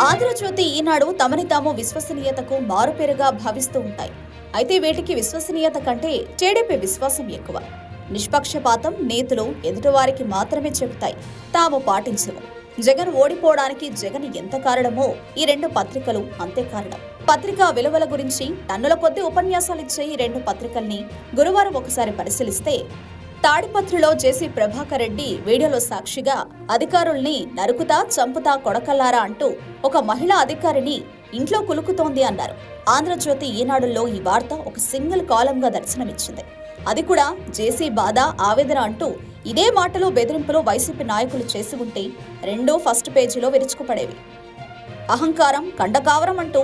ఆంధ్రజ్యోతి ఈనాడు తమని తాము విశ్వసనీయతకు మారుపేరుగా భావిస్తూ ఉంటాయి. అయితే వీటికి విశ్వసనీయత కంటే టీడీపీ విశ్వాసం ఎక్కువ. నిష్పక్షపాతం నేతలు ఎదుటివారికి మాత్రమే చెబుతాయి. తాము పాటించము. జగన్ ఓడిపోవడానికి జగన్ ఎంత కారణమో ఈ రెండు పత్రికలు అంతే కారణం. పత్రికా విలువల గురించి టన్నుల కొద్ది ఉపన్యాసాలిచ్చే ఈ రెండు పత్రికల్ని గురువారం ఒకసారి పరిశీలిస్తే తాడిపత్రిలో జేసీ ప్రభాకర్ రెడ్డి వీడియోలో సాక్షిగా అధికారుల్ని నరుకుతా చంపుతా కొడకల్లారా అంటూ ఒక మహిళా అధికారిని ఇంట్లో కులుకుతోంది అన్నారు. ఆంధ్రజ్యోతి ఈనాడులో ఈ వార్త ఒక సింగిల్ కాలంగా దర్శనమిచ్చింది. అది కూడా జేసీ బాధ ఆవేదన అంటూ ఇదే మాటలు బెదిరింపులు వైసీపీ నాయకులు చేసి ఉంటే రెండో ఫస్ట్ పేజీలో విరుచుకుపడేవి. అహంకారం కండకావరం అంటూ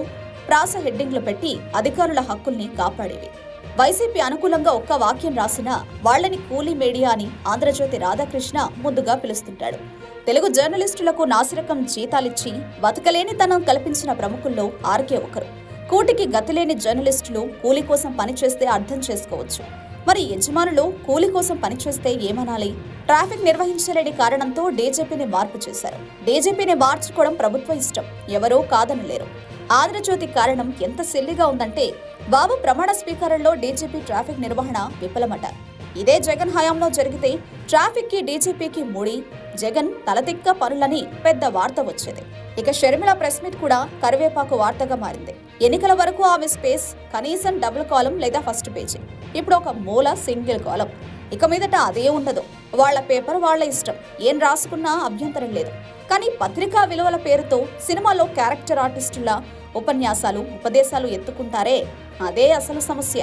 ప్రాస హెడ్డింగ్లు పెట్టి అధికారుల హక్కుల్ని కాపాడేవి. వైసీపీ అనుకూలంగా ఒక్క వాక్యం రాసినా వాళ్ళని కూలీ మీడియా అని ఆంధ్రజ్యోతి రాధాకృష్ణ ముందుగా పిలుస్తుంటాడు. తెలుగు జర్నలిస్టులకు నాసిరకం జీతాలిచ్చి బతకలేని తనం కల్పించిన ప్రముఖుల్లో ఆర్కే ఒకరు. కూటికి గతిలేని జర్నలిస్టులు కూలీ కోసం పనిచేస్తే అర్థం చేసుకోవచ్చు. మరి యజమానులు కూలీ కోసం పనిచేస్తే ఏమనాలి? ట్రాఫిక్ నిర్వహించలేని కారణంతో డీజీపీని మార్పు చేశారు. డీజీపీని మార్చుకోవడం ప్రభుత్వ ఇష్టం. ఎవరూ కాదనలేరు. ఆంధ్రజ్యోతి కారణం ఎంత సిల్లిగా ఉందంటే బాబు ప్రమాణ స్వీకారంలో డీజీపీ ట్రాఫిక్ నిర్వహణ విఫలమట. ఇదే జగన్ హయాంలో జరిగితే ట్రాఫిక్కి డీజీపీకి ముడి జగన్ తలతిక్క పనులని పెద్ద వార్త వచ్చేది. ఇక షర్మిల ప్రెస్ మీట్ కూడా కరివేపాకు వార్తగా మారింది. ఎన్నికల వరకు ఆమె స్పేస్ కనీసం డబుల్ కాలం లేదా ఫస్ట్ పేజీ. ఇప్పుడు ఒక మూల సింగిల్ కాలం. ఇక మీదట అదే ఉండదు. వాళ్ళ పేపర్ వాళ్ళ ఇష్టం. ఏం రాసుకున్నా అభ్యంతరం లేదు. కానీ పత్రికా విలువల పేరుతో సినిమాలో క్యారెక్టర్ ఆర్టిస్టుల ఉపన్యాసాలు ఉపదేశాలు ఎత్తుకుంటారే? అదే అసలు సమస్య.